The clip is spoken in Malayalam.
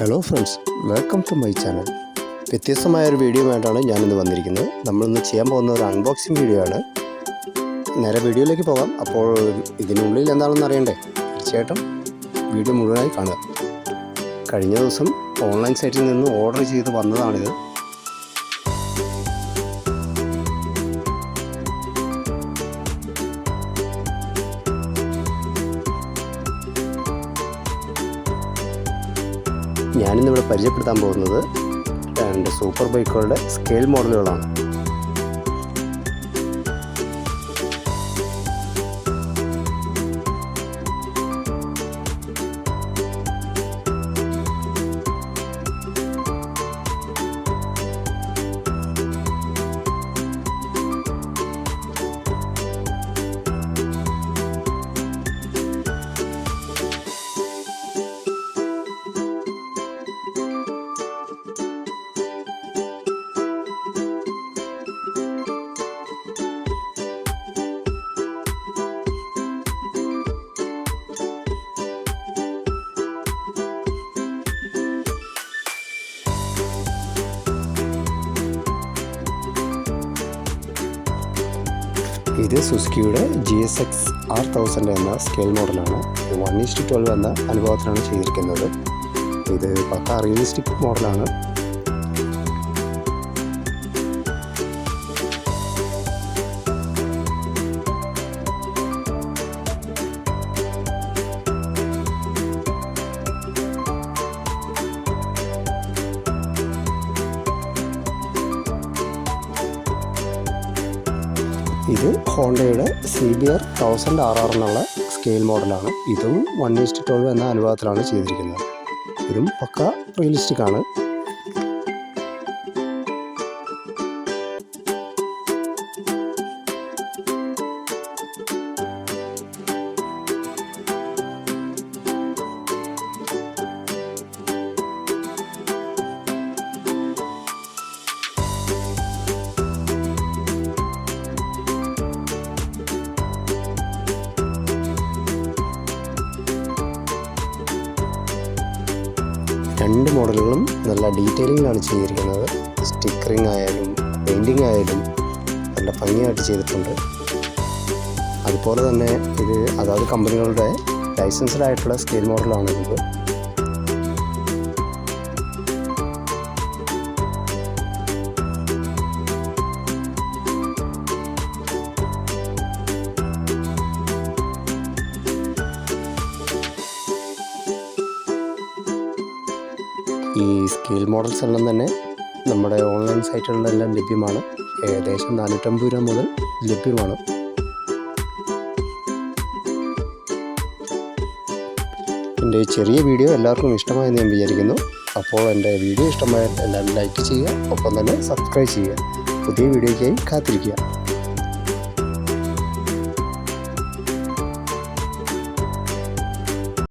Hello friends welcome to my channel വ്യത്യസ്തമായ ഒരു വീഡിയോ ആയിട്ടാണ് ഞാനിന്ന് വന്നിരിക്കുന്നത്. നമ്മളിന്ന് ചെയ്യാൻ പോകുന്ന ഒരു അൺബോക്സിങ് വീഡിയോ ആണ്. നേരെ വീഡിയോയിലേക്ക് പോകാം. അപ്പോൾ ഇതിനുള്ളിൽ എന്താണെന്ന് അറിയണ്ടേ? തീർച്ചയായിട്ടും വീഡിയോ മുഴുവനായി കാണുക. കഴിഞ്ഞ ദിവസം ഓൺലൈൻ സൈറ്റിൽ നിന്ന് ഓർഡർ ചെയ്ത് വന്നതാണിത്. ഞാനിന്നിവിടെ പരിചയപ്പെടുത്താൻ പോകുന്നത് രണ്ട് സൂപ്പർ ബൈക്കുകളുടെ സ്കെയിൽ മോഡലുകളാണ്. ഇത് സുസുക്കിയുടെ G S X R thousand എന്ന സ്കെയിൽ മോഡലാണ് വൺ ഈസ്റ്റ് ട്വൽവ് എന്ന അനുഭവത്തിലാണ് ചെയ്തിരിക്കുന്നത്. ഇത് പക്ക റിയലിസ്റ്റിക് മോഡലാണ് ഇത് ഹോണ്ടയുടെ C B R thousand R R എന്നുള്ള സ്കെയിൽ മോഡലാണ് ഇതും വൺ ഈസ്റ്റ് ട്വൽവ് എന്ന അനുഭവത്തിലാണ് ചെയ്തിരിക്കുന്നത്. ഇതും പക്ക റിയലിസ്റ്റിക് ആണ്. രണ്ട് മോഡലുകളും നല്ല ഡീറ്റെയിലിങ്ങിലാണ് ചെയ്തിരിക്കുന്നത്. സ്റ്റിക്കറിങ് ആയാലും പെയിന്റിങ് ആയാലും നല്ല ഭംഗിയായിട്ട് ചെയ്തിട്ടുണ്ട്. അതുപോലെ തന്നെ ഇത് അതാത് കമ്പനികളുടെ ലൈസൻസ്ഡ് ആയിട്ടുള്ള സ്കെയിൽ മോഡലാണ് ഇത് ഈ സ്കിൽ മോഡൽസ് എല്ലാം തന്നെ നമ്മുടെ ഓൺലൈൻ സൈറ്റുകളിലെല്ലാം ലഭ്യമാണ്. ഏകദേശം നാനൂറ്റമ്പത് രൂപ മുതൽ ലഭ്യമാണ്. എന്റെ ചെറിയ വീഡിയോ എല്ലാവർക്കും ഇഷ്ടമായെന്ന് ഞാൻ വിചാരിക്കുന്നു. അപ്പോൾ എന്റെ വീഡിയോ ഇഷ്ടമായാൽ എല്ലാവരും ലൈക്ക് ചെയ്യുക ഒപ്പം തന്നെ സബ്സ്ക്രൈബ് ചെയ്യുക. പുതിയ വീഡിയോയ്ക്കായി കാത്തിരിക്കുക.